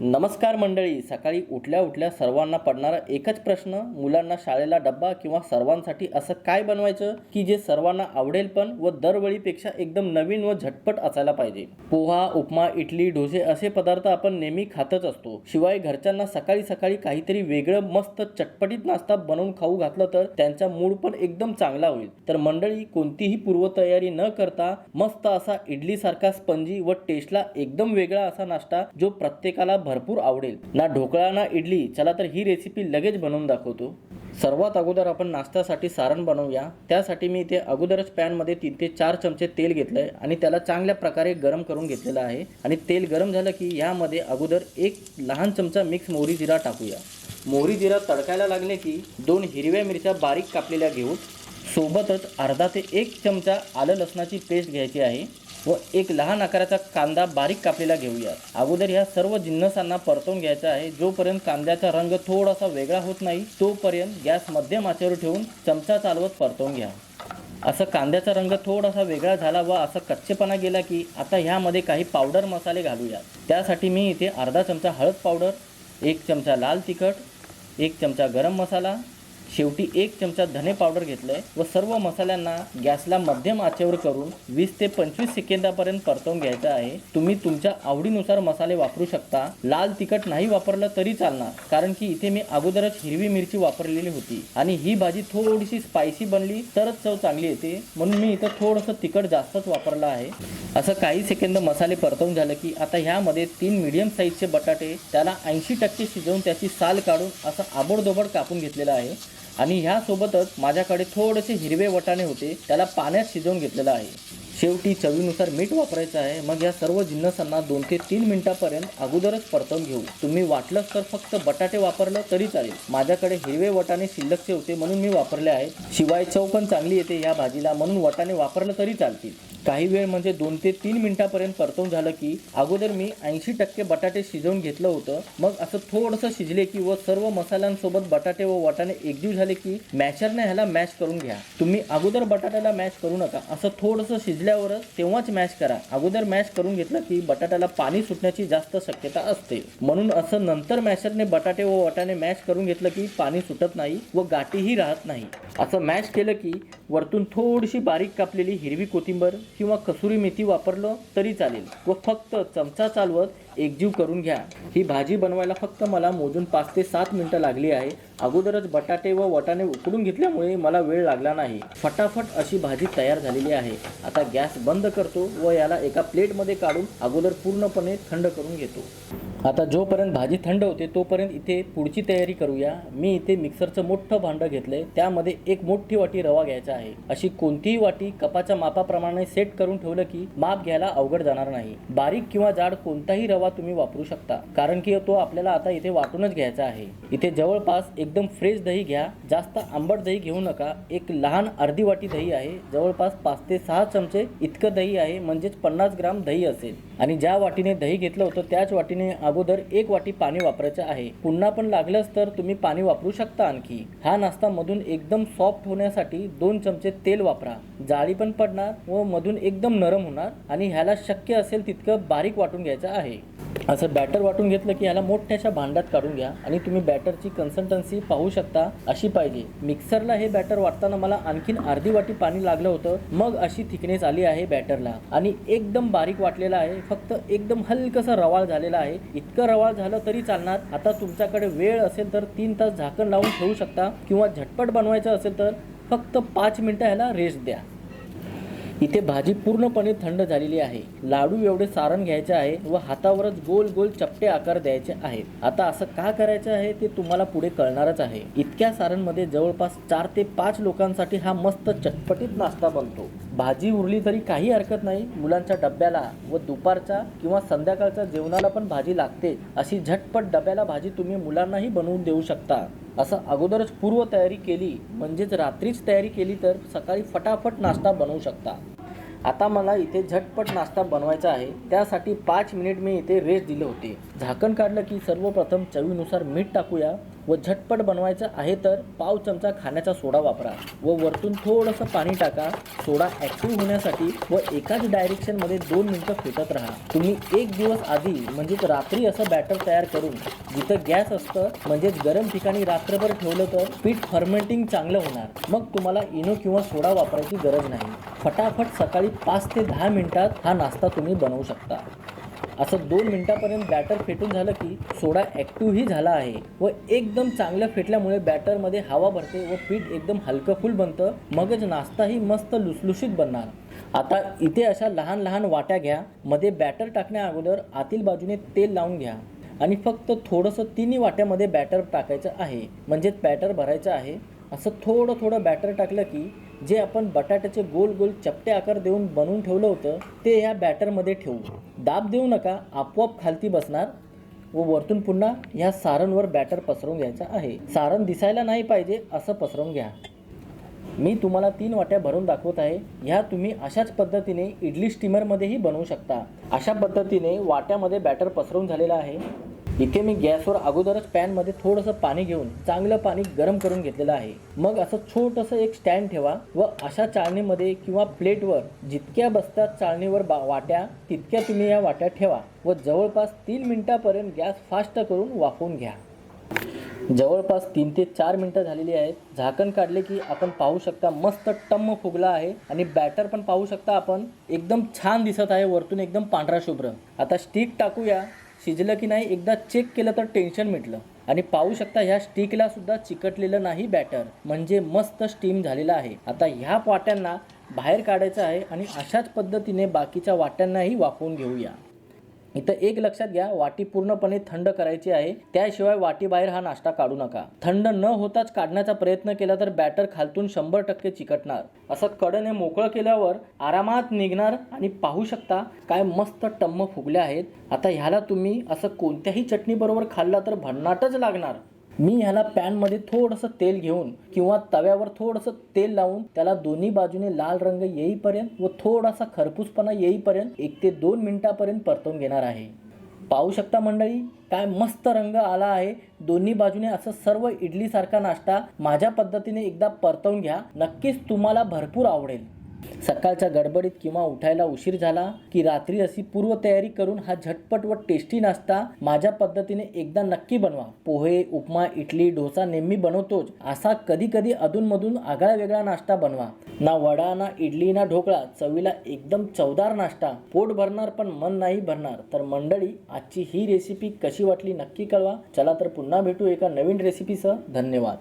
नमस्कार मंडळी सकाळी उठल्या उठल्या सर्वांना पडणारा एकच प्रश्न मुलांना शाळेला डब्बा किंवा सर्वांसाठी असं काय बनवायचं? की जे सर्वांना आवडेल पण व दरवेळीपेक्षा एकदम नवीन व झटपट असायला पाहिजे. पोहा उपमा इडली डोसे असे पदार्थ आपण नेहमी खातच असतो. शिवाय घरच्यांना सकाळी सकाळी काहीतरी वेगळं मस्त चटपटीत नाश्ता बनवून खाऊ घातलं तर त्यांचा मूड पण एकदम चांगला होईल. तर मंडळी कोणतीही पूर्वतयारी न करता मस्त असा इडली सारखा स्पंजी व टेस्टला एकदम वेगळा असा नाश्ता जो प्रत्येकाला भरपूर आवडेल. ना ढोकळा ना इडली चला तर ही रेसिपी लगेच बनवून दाखवतो. सर्वात अगोदर आपण नाश्त्यासाठी सारण बनवूया. त्यासाठी मी इथे अगोदरच पॅनमध्ये तीन ते चार चमचे तेल घेतलं आहे आणि त्याला चांगल्या प्रकारे गरम करून घेतलेलं आहे. आणि तेल गरम झालं की यामध्ये अगोदर एक लहान चमचा मिक्स मोहरी जिरा टाकूया. मोहरी जिरा तडकायला लागले की दोन हिरव्या मिरच्या बारीक कापलेल्या घेऊन सोबतच अर्धा ते एक चमचा आलं लसणाची पेस्ट घ्यायची आहे. व एक लहान आकाराचा कांदा बारीक कापलेला घेऊयात अगोदर ह्या सर्व जिन्नसांना परतून घ्यायचा आहे. जोपर्यंत कांद्याचा रंग थोडासा वेगळा होत नाही तोपर्यंत गॅस मध्यम आचेवर ठेवून चमचा चालवत परतून घ्या. असं कांद्याचा रंग थोडासा वेगळा झाला व असा कच्चेपणा गेला की आता ह्यामध्ये काही पावडर मसाले घालूयात त्यासाठी मी इथे अर्धा चमचा हळद पावडर एक चमचा लाल तिखट एक चमचा गरम मसाला शेवटी एक चमचा धने पावडर घेतलं आहे व सर्व मसाल्यांना गॅसला मध्यम आचेवर करून वीस ते पंचवीस सेकंदापर्यंत परतवून घ्यायचं आहे. तुम्ही तुमच्या आवडीनुसार मसाले वापरू शकता. लाल तिखट नाही वापरलं तरी चालणार कारण की इथे मी अगोदरच हिरवी मिरची वापरलेली होती. आणि ही भाजी थोडीशी स्पायसी बनली तरच चव चांगली येते. म्हणून मी इथं थोडंसं तिखट जास्तच वापरलं आहे. असं काही सेकंद मसाले परतवून झालं की आता ह्यामध्ये तीन मिडियम साईजचे बटाटे त्याला ऐंशी टक्के शिजवून त्याची साल काढून असं आबोडदोबड कापून घेतलेलं आहे. आणि ह्यासोबतच माझ्याकडे थोडेसे हिरवे वटाणे होते त्याला पाण्यात शिजवून घेतलेलं आहे. शेवटी चवीनुसार मीठ वापरायचं आहे मग या सर्व जिन्नसांना दोन ते तीन मिनिटापर्यंत अगोदरच परतवून घेऊ. तुम्ही वाटलं तर फक्त बटाटे वापरलं तरी चालेल. माझ्याकडे हिरवे वटाणे शिल्लकचे होते म्हणून मी वापरले आहे शिवाय चव पण चांगली येते या भाजीला म्हणून वटाणे वापरलं तरी चालतील. काही वेळ म्हणजे दोन ते तीन मिनिटापर्यंत परतवून झालं की अगोदर मी ऐंशी टक्के बटाटे शिजवून घेतलं होतं. मग असं थोडंसं शिजले की व सर्व मसाल्यांसोबत बटाटे व वाटाणे एकजीव झाले की मॅशरने ह्याला मॅश करून घ्या. तुम्ही अगोदर बटाट्याला मॅश करू नका. असं थोडंसं शिजल्यावरच तेव्हाच मॅश करा. अगोदर मॅश करून घेतलं की बटाट्याला पाणी सुटण्याची जास्त शक्यता असते. म्हणून असं नंतर मॅशरने बटाटे व वाटाणे मॅश करून घेतलं की पाणी सुटत नाही व गाठीही राहत नाही. असं मॅश केलं की वरतून थोडीशी बारीक कापलेली हिरवी कोथिंबर किंवा कसुरी मेथी वापरलं तरी चालेल. व फक्त चमचा चालवत एकजीव करून घ्या. ही भाजी बनवायला फक्त मला मोजून पाच ते सात मिनटं लागली आहे. अगोदरच बटाटे व वटाणे उकडून घेतल्यामुळे मला वेळ लागला नाही. फटाफट अशी भाजी तयार झालेली आहे. आता गॅस बंद करतो व याला एका प्लेटमध्ये काढून अगोदर पूर्णपणे थंड करून घेतो. आता जोपर्यंत भाजी थंड होते तोपर्यंत इथे पुढची तयारी करूया. मी इथे मिक्सरचं मोठं भांडं घेतलंय. त्यामध्ये एक मोठी वाटी रवा घ्यायचा आहे. अशी कोणतीही वाटी कपाच्या मापाप्रमाणे सेट करून ठेवलं की माप घ्यायला अवघड जाणार नाही. बारीक किंवा जाड कोणताही रवा तुम्ही वापरू शकता. कारण की तो आपल्याला आता इथे वाटूनच घ्यायचा आहे. इथे जवळपास एकदम फ्रेश दही घ्या. जास्त आंबट दही घेऊ नका. एक लहान अर्धी वाटी दही आहे. जवळपास पाच ते सहा चमचे इतकं दही आहे. म्हणजेच पन्नास ग्राम दही असेल. आणि ज्या वाटीने दही घेतलं होतं त्याच वाटीने अगोदर एक वाटी पाणी वापरायचं आहे. पुन्हा पण लागलंच तर तुम्ही पाणी वापरू शकता आणखी. हा नाश्ता मधून एकदम सॉफ्ट होण्यासाठी दोन चमचे तेल वापरा. जाळी पण पडणार व मधून एकदम नरम होणार. आणि ह्याला शक्य असेल तितकं बारीक वाटून घ्यायचं आहे. असं बॅटर वाटून घेतलं की ह्याला मोठ्याशा भांड्यात काढून घ्या आणि तुम्ही बॅटरची कन्सल्टन्सी पाहू शकता अशी पाहिजे. मिक्सरला हे बॅटर वाटताना मला आणखीन अर्धी वाटी पाणी लागलं होतं मग अशी थिकनेस आली आहे बॅटरला आणि एकदम बारीक वाटलेला आहे फक्त एकदम हलकसं रवाळ झालेला आहे. इतकं रवाळ झालं तरी चालणार. आता तुमच्याकडे वेळ असेल तर तीन तास झाकण लावून ठेवू शकता किंवा झटपट बनवायचं असेल तर फक्त पाच मिनटं ह्याला रेस्ट द्या. इथे भाजी पूर्णपणे थंड झालेली आहे. लाडू एवढे सारण घ्यायचे आहे व हातावरच गोल गोल चपटे आकार द्यायचे आहेत. आता असं का करायचं आहे ते तुम्हाला पुढे कळणारच आहे. इतक्या सारणमध्ये जवळपास चार ते पाच लोकांसाठी हा मस्त चटपटीत नाश्ता बनतो. भाजी उरली तरी काही हरकत नाही. मुलांच्या डब्याला व दुपारच्या किंवा संध्याकाळच्या जेवणाला पण भाजी लागते. अशी झटपट डब्याला भाजी तुम्ही मुलांनाही बनवून देऊ शकता. असं अगोदरच पूर्व तयारी केली म्हणजेच रात्रीच तयारी केली तर सकाळी फटाफट नाश्ता बनवू शकता. आता मला इथे झटपट नाश्ता बनवायचा आहे. त्यासाठी पाच मिनिट मी इथे रेस्ट दिले होते. झाकण काढलं की सर्वप्रथम चवीनुसार मीठ टाकूया. व झटपट बनवायचं आहे तर पाव चमचा खाण्याचा सोडा वापरा व वरतून थोडंसं पाणी टाका. सोडा ॲक्टिव्ह होण्यासाठी व एकाच डायरेक्शनमध्ये दोन मिनटं फेटत राहा. तुम्ही एक दिवस आधी म्हणजेच रात्री असं बॅटर तयार करून जिथं गॅस असतं म्हणजेच गरम ठिकाणी रात्रभर ठेवलं तर पीठ फर्मेंटिंग चांगलं होणार. मग तुम्हाला इनो किंवा सोडा वापरायची गरज नाही. फटाफट सकाळी पाच ते दहा मिनिटात हा नाश्ता तुम्ही बनवू शकता. असं दोन मिनिटापर्यंत बॅटर फेटून झालं की सोडा ॲक्टिव्हही झाला आहे व एकदम चांगलं फेटल्यामुळे बॅटरमध्ये हवा भरते व पीठ एकदम हलकं फुल बनतं. मगच नाश्ताही मस्त लुसलुशीत बनणार. आता इथे अशा लहान लहान वाट्या घ्या मध्ये बॅटर टाकण्या अगोदर आतील बाजूने तेल लावून घ्या. आणि फक्त थोडंसं तिन्ही वाट्यामध्ये बॅटर टाकायचं आहे. म्हणजेच बॅटर भरायचं आहे. असं थोडं थोडं बॅटर टाकलं की जे आपण बटाट्याचे गोल गोल चपटे आकार देऊन बनवून ठेवलं होतं ते ह्या बॅटरमध्ये ठेवू. दाब देऊ नका आपोआप खालती बसणार. व वरतून पुन्हा ह्या सारणवर बॅटर पसरवून घ्यायचं आहे. सारण दिसायला नाही पाहिजे असं पसरवून घ्या. मी तुम्हाला तीन वाट्या भरून दाखवत आहे ह्या तुम्ही अशाच पद्धतीने इडली स्टीमरमध्येही बनवू शकता. अशा पद्धतीने वाट्यामध्ये बॅटर पसरवून झालेलं आहे. इथे मी गॅसवर अगोदरच पॅनमध्ये थोडंसं पाणी घेऊन चांगलं पाणी गरम करून घेतलेलं आहे. मग असं छोटंसं एक स्टँड ठेवा व अशा चाळणीमध्ये किंवा प्लेटवर जितक्या बसतात चाळणीवर बा वाट्या तितक्या तुम्ही या वाट्या ठेवा व जवळपास तीन मिनिटापर्यंत गॅस फास्ट करून वाफवून घ्या. जवळपास तीन ते चार मिनटं झालेली आहेत. झाकण काढले की आपण पाहू शकता मस्त टम्म फुगला आहे आणि बॅटर पण पाहू शकता आपण. एकदम छान दिसत आहे वरतून एकदम पांढरा शुभ्र. आता स्टिक टाकूया. शिजलं की नाही एकदा चेक केलं तर टेन्शन मिटलं. आणि पाहू शकता ह्या स्टिकला सुद्धा चिकटलेलं नाही बॅटर म्हणजे मस्त स्टीम झालेला आहे. आता ह्या वाट्यांना बाहेर काढायचं आहे आणि अशाच पद्धतीने बाकीच्या वाट्यांनाही वाफवून घेऊया. इथं एक लक्षात घ्या वाटी पूर्णपणे थंड करायची आहे. त्याशिवाय वाटीबाहेर हा नाश्ता काढू नका. थंड न होताच काढण्याचा प्रयत्न केला तर बॅटर खालतून शंभर टक्के चिकटणार. असं कडने मोकळं केल्यावर आरामात निघणार आणि पाहू शकता काय मस्त टम्म फुगले आहेत. आता ह्याला तुम्ही असं कोणत्याही चटणीबरोबर खाल्ला तर भन्नाटच लागणार. मी ह्याला पॅनमध्ये थोडंसं तेल घेऊन किंवा तव्यावर थोडंसं तेल लावून त्याला दोन्ही बाजूने लाल रंग येईपर्यंत व थोडासा खरपूसपणा येईपर्यंत एक ते दोन मिनिटापर्यंत परतवून घेणार आहे. पाहू शकता मंडळी काय मस्त रंग आला आहे. दोन्ही बाजूने असं सर्व इडलीसारखा नाश्ता माझ्या पद्धतीने एकदा परतवून घ्या. नक्कीच तुम्हाला भरपूर आवडेल. सकाळच्या गडबडीत किंवा उठायला उशीर झाला की रात्री अशी पूर्वतयारी करून हा झटपट व टेस्टी नाश्ता माझ्या पद्धतीने एकदा नक्की बनवा. पोहे उपमा इडली डोसा नेहमी बनवतोच. असा कधी कधी अधूनमधून आगळा वेगळा नाश्ता बनवा. ना वडा ना इडली ना ढोकळा चवीला एकदम चवदार नाश्ता. पोट भरणार पण मन नाही भरणार. तर मंडळी आजची ही रेसिपी कशी वाटली नक्की कळवा. चला तर पुन्हा भेटू एका नवीन रेसिपीसह धन्यवाद.